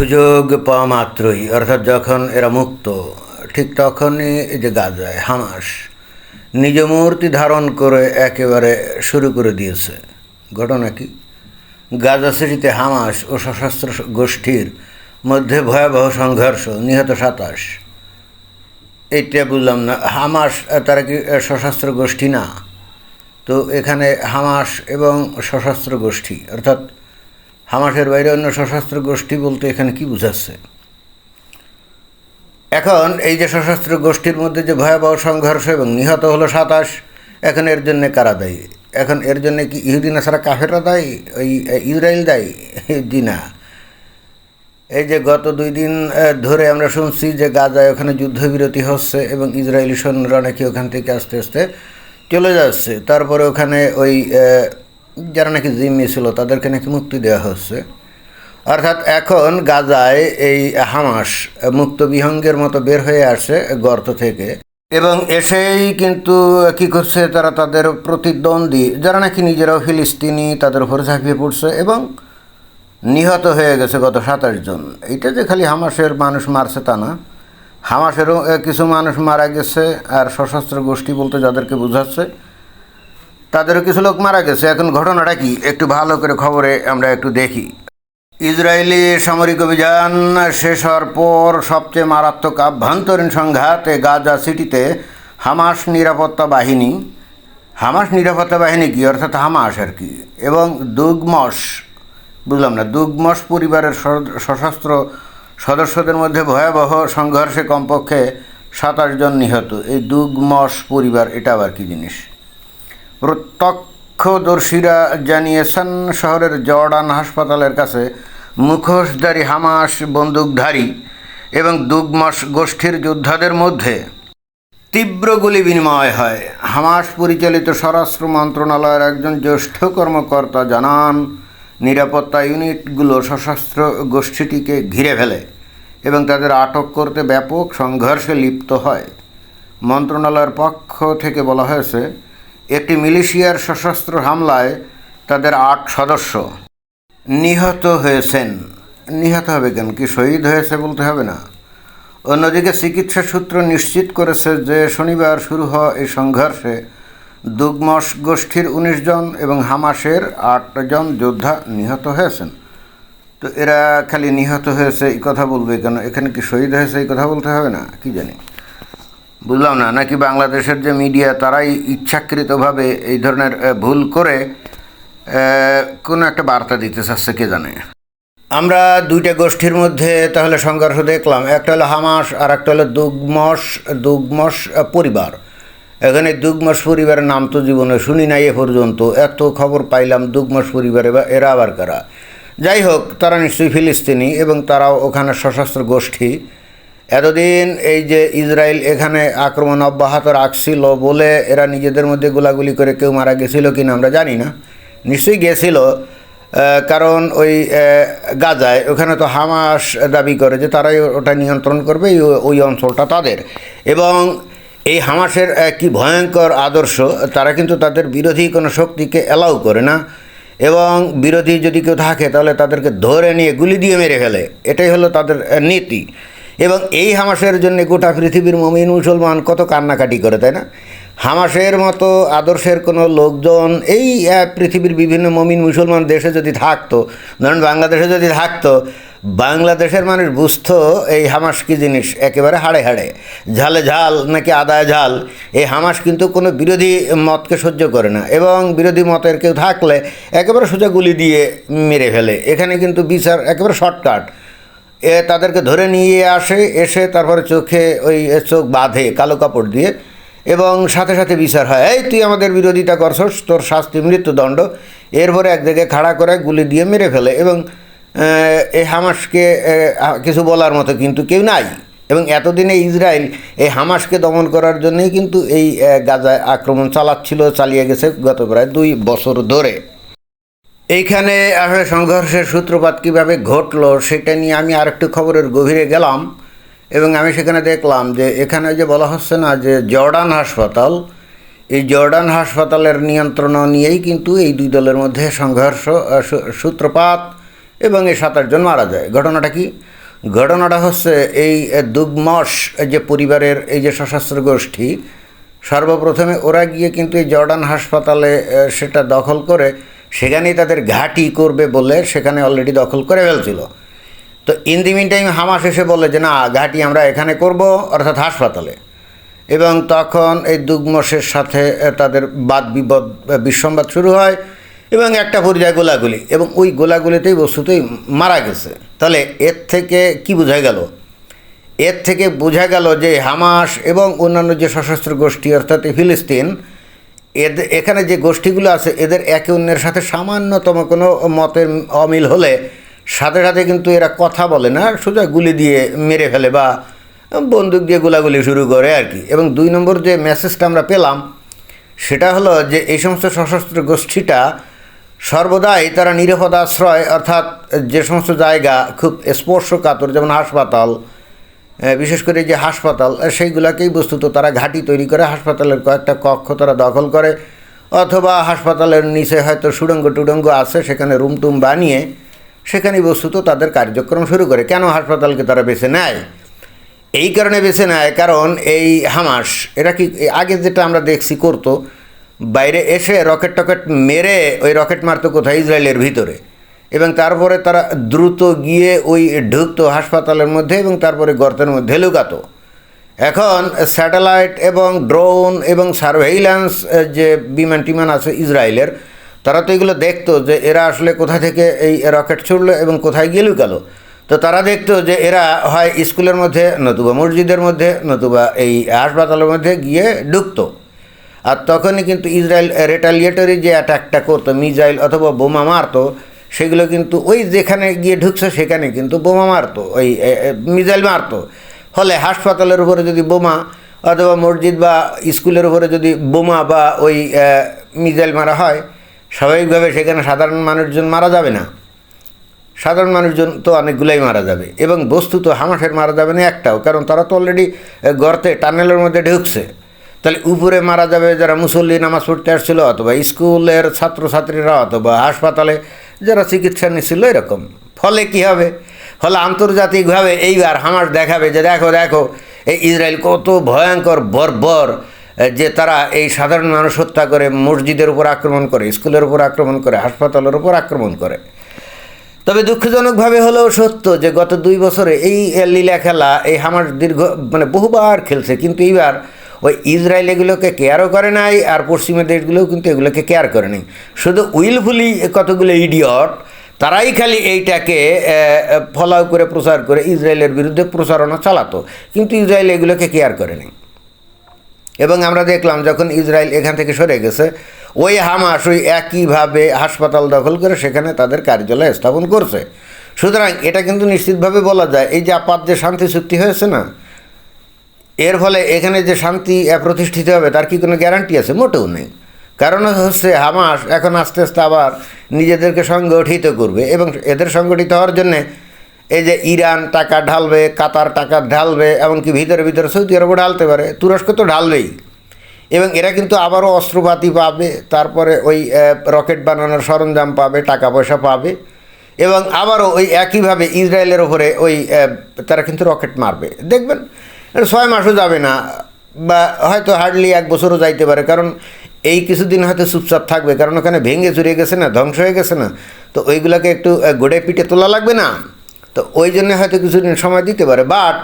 সুযোগ পাওয়া মাত্রই, অর্থাৎ যখন এরা মুক্ত, ঠিক তখনই যে গাজায়, হামাস, নিজ মূর্তি ধারণ করে একেবারে শুরু করে দিয়েছে। ঘটনা কি? গাজা সিটিতে হামাস ও সশস্ত্র গোষ্ঠীর মধ্যে ভয়াবহ সংঘর্ষ, নিহত সাতাশ। এইটা বুঝলাম না, হামাস তারা কি সশস্ত্র গোষ্ঠী না? তো এখানে হামাস এবং সশস্ত্র গোষ্ঠী, অর্থাৎ হামাসের বাইরে অন্য সশস্ত্র গোষ্ঠী বলতে এখানে কি বুঝাচ্ছে? এখন এই যে সশস্ত্র গোষ্ঠীর মধ্যে যে ভয়াবহ সংঘর্ষ এবং নিহত হলো সাতাশ, এখন এর জন্য কারা দায়ী? এখন এর জন্য কি ইহুদিনা ছাড়া কাফেরা দায়ী? ওই ইসরায়েল দায়ী? জি এই যে গত দুই দিন ধরে আমরা শুনছি যে গাজায় ওখানে যুদ্ধবিরতি হচ্ছে এবং ইসরায়েলি সৈন্যরা নাকি ওখান থেকে আস্তে আস্তে চলে যাচ্ছে। তারপরে ওখানে ওই যারা নাকি জিম্মি ছিল, তাদেরকে নাকি মুক্তি দেওয়া হচ্ছে। অর্থাৎ এখন গাজায় এই হামাস মুক্ত বিহঙ্গের মতো বের হয়ে আসে গর্ত থেকে। এবং এসেই কিন্তু কি করছে, তারা তাদের প্রতিদ্বন্দ্বী, যারা নাকি নিজেরাও ফিলিস্তিনি, তাদের উপর ঝাঁপিয়ে পড়ছে এবং নিহত হয়ে গেছে গত সাতাশ জন। এইটা যে খালি হামাসের মানুষ মারছে তা না। হামাসেরও কিছু মানুষ মারা গেছে, আর সশস্ত্র গোষ্ঠী বলতে যাদেরকে বোঝাচ্ছে তাদেরও কিছু লোক মারা গেছে। এখন ঘটনাটা কি? একটু ভালো করে খবরে আমরা একটু দেখি। ইসরায়েলি সামরিক অভিযান শেষ হওয়ার পর সবচেয়ে মারাত্মক আভ্যন্তরীণ সংঘাতে গাজা সিটিতে হামাস নিরাপত্তা বাহিনী, হামাস নিরাপত্তা বাহিনী কি? অর্থাৎ হামাস আর কি। এবং দুগমস, বুঝলাম না, দুগমস পরিবারের সশস্ত্র সদস্যদের মধ্যে ভয়াবহ সংঘর্ষে কমপক্ষে সাতাশ জন নিহত। এই দুগমস পরিবার এটা আবার কি জিনিস। প্রত্যক্ষদর্শীরা জানিয়েছেন, শহরের জর্ডান হাসপাতালের কাছে মুখোশধারী হামাস বন্দুকধারী এবং দুগমস গোষ্ঠীর যোদ্ধাদের মধ্যে তীব্র গুলি বিনিময় হয়। হামাস পরিচালিত স্বরাষ্ট্র মন্ত্রণালয়ের একজন জ্যেষ্ঠ কর্মকর্তা জানান, নিরাপত্তা ইউনিটগুলো সশস্ত্র গোষ্ঠীটিকে ঘিরে ফেলে এবং তাদের আটক করতে ব্যাপক সংঘর্ষে লিপ্ত হয়। মন্ত্রণালয়ের পক্ষ থেকে বলা হয়েছে একটি মিলিশিয়ার সশস্ত্র হামলায় তাদের আট সদস্য নিহত হয়েছেন। নিহত হবে কেন? কি শহীদ হয়েছে বলতে হবে না। অন্যদিকে চিকিৎসা সূত্র নিশ্চিত করেছে যে শনিবার শুরু হওয়া এই সংঘর্ষে দুগমস গোষ্ঠীর উনিশ জন এবং হামাসের আটজন যোদ্ধা নিহত হয়েছেন। তো এরা খালি নিহত হয়েছে এই কথা বলবে কেন? এখানে কি শহীদ হয়েছে এই কথা বলতে হবে না? কি জানি। বুঝলাম না, নাকি বাংলাদেশের যে মিডিয়া তারাই ইচ্ছাকৃতভাবে এই ধরনের ভুল করে কোনো একটা বার্তা দিতে চাচ্ছে কে জানে। আমরা দুইটা গোষ্ঠীর মধ্যে তাহলে সংঘর্ষ দেখলাম, একটা হলো হামাস আর একটা হলো দুগমস দুগমস পরিবার। এখানে দুগমস পরিবারের নাম তো জীবনে শুনি নাই এ পর্যন্ত, এত খবর পাইলাম দুগমস পরিবারে বা এরা আবার কারা। যাই হোক, তারা নিশ্চয়ই ফিলিস্তিনি এবং তারাও ওখানে সশস্ত্র গোষ্ঠী। এতদিন এই যে ইসরায়েল এখানে আক্রমণ অব্যাহত রাখছিল বলে এরা নিজেদের মধ্যে গোলাগুলি করে কেউ মারা গেছিল কিনা আমরা জানি না। নিশ্চয়ই গেছিল কারণ ওই গাজায় ওখানে তো হামাস দাবি করে যে তারাই ওটা নিয়ন্ত্রণ করবে ওই অঞ্চলটা তাদের। এবং এই হামাসের কি ভয়ঙ্কর আদর্শ, তারা কিন্তু তাদের বিরোধী কোনো শক্তিকে অ্যালাউ করে না। এবং বিরোধী যদি কেউ থাকে তাহলে তাদেরকে ধরে নিয়ে গুলি দিয়ে মেরে ফেলে। এটাই হলো তাদের নীতি। এবং এই হামাসের জন্য গোটা পৃথিবীর মমিন মুসলমান কত কান্নাকাটি করে, তাই না? হামাসের মতো আদর্শের কোনো লোকজন এই পৃথিবীর বিভিন্ন মমিন মুসলমান দেশে যদি থাকতো, ধরুন বাংলাদেশে যদি থাকতো, বাংলাদেশের মানুষ বুঝত এই হামাস কি জিনিস একেবারে হাড়ে হাড়ে, ঝালে ঝাল নাকি আদায় ঝাল, এই হামাস কিন্তু কোনো বিরোধী মতকে সহ্য করে না এবং বিরোধী মতের কেউ থাকলে একেবারে সোজা গুলি দিয়ে মেরে ফেলে। এখানে কিন্তু বিচার একেবারে শর্টকাট। এ তাদেরকে ধরে নিয়ে আসে, এসে তারপরে চোখে ওই চোখ বাঁধে কালো কাপড় দিয়ে এবং সাথে সাথে বিচার হয়, এই তুই আমাদের বিরোধিতা করছস, তোর শাস্তি, মৃত্যুদণ্ড। এরপরে এক জায়গায় খাড়া করে গুলি দিয়ে মেরে ফেলে এবং এই হামাসকে কিছু বলার মতো কিন্তু কেউ নাই। এবং এতদিনে ইসরায়েল এই হামাসকে দমন করার জন্যই কিন্তু এই গাজায় আক্রমণ চালাচ্ছিল, চালিয়ে গেছে গত প্রায় দুই বছর ধরে। এইখানে আসলে সংঘর্ষের সূত্রপাত কীভাবে ঘটলো সেটা নিয়ে আমি আরেকটু খবরের গভীরে গেলাম এবং আমি সেখানে দেখলাম যে এখানে যে বলা হচ্ছে না যে জর্ডান হাসপাতাল, এই জর্ডান হাসপাতালের নিয়ন্ত্রণ নিয়েই কিন্তু এই দুই দলের মধ্যে সংঘর্ষ সূত্রপাত এবং এই সাতাশ জন মারা যায়। ঘটনাটা কি? ঘটনাটা হচ্ছে এই দুগমস যে পরিবারের এই যে সশস্ত্র গোষ্ঠী, সর্বপ্রথমে ওরা গিয়ে কিন্তু এই জর্ডান হাসপাতালে সেটা দখল করে সেখানেই তাদের ঘাঁটি করবে বলে সেখানে অলরেডি দখল করে ফেলছিল। তো in the meantime Hamas এসে বলে যে, না, ঘাঁটি আমরা এখানে করব, অর্থাৎ হাসপাতালে। এবং তখন এই দুগমসের সাথে তাদের বাদ বিবাদ বিসম্বাদ শুরু হয় এবং একটা পর্যায়ে গোলাগুলি এবং ওই গোলাগুলিতেই বস্তুতেই মারা গেছে। তাহলে এর থেকে কি বোঝা গেল? এর থেকে বোঝা গেল যে হামাস এবং অন্যান্য যে সশস্ত্র গোষ্ঠী, অর্থাৎ ফিলিস্তিন এদের এখানে যে গোষ্ঠীগুলো আছে, এদের একে অন্যের সাথে সামান্যতম কোনো মতের অমিল হলে সাথে সাথে কিন্তু এরা কথা বলে না, সোজা গুলি দিয়ে মেরে ফেলে বা বন্দুক দিয়ে গোলাগুলি শুরু করে আর কি। এবং দুই নম্বর যে মেসেজটা আমরা পেলাম, সেটা হলো যে এই সমস্ত সশস্ত্র গোষ্ঠীটা সর্বদাই তারা নিরাপদ আশ্রয়, অর্থাৎ যে সমস্ত জায়গা খুব স্পর্শকাতর, যেমন হাসপাতাল বিশেষ করে যে হাসপাতাল সেইগুলাকেই বস্তুত তারা ঘাঁটি তৈরি করে। হাসপাতালের কয়েকটা কক্ষ তারা দখল করে। অথবা হাসপাতালের নিচে হয়তো সুড়ঙ্গ টুডঙ্গ আছে, সেখানে রুম টুম বানিয়ে সেখানেই বস্তুত তাদের কার্যক্রম শুরু করে। কেন হাসপাতালকে তারা বেছে নেয়? এই কারণে বেছে নেয় কারণ এই হামাস, এরা কি আগে যেটা আমরা দেখছি করতো, বাইরে এসে রকেট টকেট মেরে ওই রকেট মারতো কোথায়? ইসরায়েলের ভিতরে। এবং তারপরে তারা দ্রুত গিয়ে ওই ঢুকতো হাসপাতালের মধ্যে এবং তারপরে গর্তের মধ্যে লুকাতো। এখন স্যাটেলাইট এবং ড্রোন এবং সার্ভেইল্যান্স যে বিমান টিমান আছে ইসরায়েলের, তারা তো এগুলো দেখতো যে এরা আসলে কোথা থেকে এই রকেট ছুড়লো এবং কোথায় গিয়ে লুকালো। তো তারা দেখতো যে এরা হয় স্কুলের মধ্যে, নতুবা মসজিদের মধ্যে, নতুবা এই হাসপাতালের মধ্যে গিয়ে ঢুকতো। আর তখনই কিন্তু ইসরায়েল রেটালিয়েটরি যে অ্যাটাকটা করতো মিজাইল অথবা বোমা মারতো সেগুলো কিন্তু ওই যেখানে গিয়ে ঢুকছে সেখানে কিন্তু বোমা মারতো, ওই মিজাইল মারতো। ফলে হাসপাতালের উপরে যদি বোমা অথবা মসজিদ বা স্কুলের উপরে যদি বোমা বা ওই মিজাইল মারা হয়, স্বাভাবিকভাবে সেখানে সাধারণ মানুষজন মারা যাবে না। সাধারণ মানুষজন তো অনেকগুলাই মারা যাবে এবং বস্তু তো হামাসের মারা যাবে না একটাও, কারণ তারা তো অলরেডি গর্তে, টানেলের মধ্যে ঢুকছে। তাহলে উপরে মারা যাবে যারা মুসল্লি নামাজ পড়তে আসছিল অথবা স্কুলের ছাত্রছাত্রীরা অথবা হাসপাতালে যারা চিকিৎসা নিচ্ছিল এরকম। ফলে কি হবে? ফলে আন্তর্জাতিকভাবে এইবার হামাস দেখাবে যে দেখো দেখো, এই ইসরায়েল কত ভয়ঙ্কর, বর্বর যে তারা এই সাধারণ মানুষ হত্যা করে, মসজিদের উপর আক্রমণ করে, স্কুলের উপর আক্রমণ করে, হাসপাতালের উপর আক্রমণ করে। তবে দুঃখজনকভাবে হলেও সত্য যে গত দুই বছরে এই লীলা খেলা, এই হামার দীর্ঘ মানে বহুবার খেলছে, কিন্তু এইবার ওই ইসরায়েল এগুলোকে কেয়ারও করে নাই, আর পশ্চিমা দেশগুলোও কিন্তু এগুলোকে কেয়ার করে নাই। শুধু উইলফুলি কতগুলো ইডিয়ট তারাই খালি এইটাকে ফলাও করে প্রচার করে ইসরায়েলের বিরুদ্ধে প্রচারণা চালাতো। কিন্তু ইসরায়েল এগুলোকে কেয়ার করে নাই। এবং আমরা দেখলাম যখন ইসরায়েল এখান থেকে সরে গেছে, ওই হামাস ওই একইভাবে হাসপাতাল দখল করে সেখানে তাদের কার্যালয় স্থাপন করছে। সুতরাং এটা কিন্তু নিশ্চিতভাবে বলা যায়, এই যে আপাত যে শান্তি চুক্তি হয়েছে না এর ফলে এখানে যে শান্তি প্রতিষ্ঠিত হবে, তার কি কোনো গ্যারান্টি আছে? মোটেও নেই। কারণ হচ্ছে হামাস এখন আস্তে আস্তে আবার নিজেদেরকে সংগঠিত করবে এবং এদের সংগঠিত হওয়ার জন্যে এই যে ইরান টাকা ঢালবে, কাতার টাকা ঢালবে, এমনকি ভিতরে ভিতরে সৌদি আরবও ঢালতে পারে, তুরস্ক তো ঢালবেই। এবং এরা কিন্তু আবারও অস্ত্রপাতি পাবে, তারপরে ওই রকেট বানানোর সরঞ্জাম পাবে টাকা পয়সা পাবে এবং আবারও ওই একইভাবে ইসরায়েলের ওপরে ওই তারা কিন্তু রকেট মারবে। দেখবেন ছয় মাসও যাবে না, বা হয়তো হার্ডলি এক বছরও যাইতে পারে, কারণ এই কিছুদিন হয়তো চুপচাপ থাকবে, কারণ ওখানে ভেঙে চুরে গেছে না, ধ্বংস হয়ে গেছে না, তো ওইগুলোকে একটু গোড়ে পিঠে তোলা লাগবে না। তো ওই জন্য হয়তো কিছুদিন সময় দিতে পারে বাট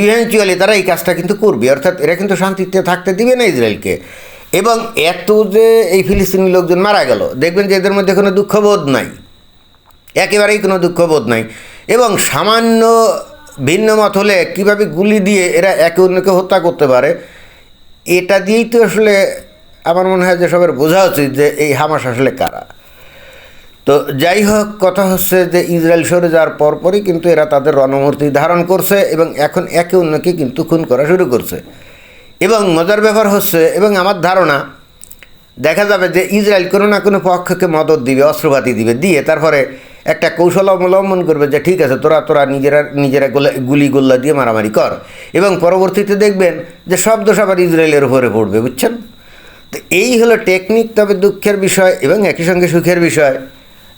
ইভেনচুয়ালি তারা এই কাজটা কিন্তু করবে, অর্থাৎ এরা কিন্তু শান্তিতে থাকতে দিবে না ইসরায়েলকে। এবং এত যে এই ফিলিস্তিনি লোকজন মারা গেল, দেখবেন যে এদের মধ্যে কোনো দুঃখবোধ নাই, একেবারেই কোনো দুঃখবোধ নাই। এবং সামান্য ভিন্ন মত হলে কীভাবে গুলি দিয়ে এরা একে অন্যকে হত্যা করতে পারে, এটা দিয়েই তো আসলে আমার মনে হয় যে সবার বোঝা উচিত যে এই হামাস আসলে কারা। তো যাই হোক, কথা হচ্ছে যে ইসরায়েল সরে যাওয়ার পরপরই কিন্তু এরা তাদের রণমূর্তি ধারণ করছে এবং এখন একে অন্যকে কিন্তু খুন করা শুরু করছে। এবং মজার ব্যাপার হচ্ছে, এবং আমার ধারণা, দেখা যাবে যে ইসরায়েল কোনো না কোনো পক্ষকে মদত দিবে, অস্ত্রপাতি দিবে, দিয়ে তারপরে একটা কৌশল অবলম্বন করবে যে, ঠিক আছে, তোরা তোরা নিজেরা নিজেরা গোলা, গুলি গোল্লা দিয়ে মারামারি কর। এবং পরবর্তীতে দেখবেন যে, সব দোষ আবার ইসরায়েলের উপরে পড়বে, বুঝছেন? তো এই হলো টেকনিক তবে দুঃখের বিষয় এবং একই সঙ্গে সুখের বিষয়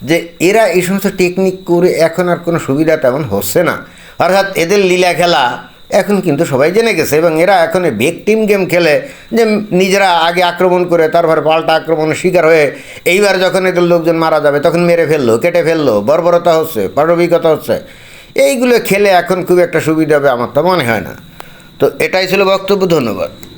যে, এরা এই সমস্ত টেকনিক করে এখন আর কোনো সুবিধা তেমন হচ্ছে না। অর্থাৎ এদের লীলা খেলা এখন কিন্তু সবাই জেনে গেছে এবং এরা এখন ভিকটিম গেম খেলে যে নিজেরা আগে আক্রমণ করে তারপর পাল্টা আক্রমণের শিকার হয়ে এইবার যখন এদের লোকজন মারা যাবে তখন মেরে ফেলল, কেটে ফেলল, বর্বরতা হচ্ছে পারবিকতা হচ্ছে। এইগুলো খেলে এখন খুব একটা সুবিধা হবে আমার তো মনে হয় না। তো এটাই ছিল বক্তব্য, ধন্যবাদ।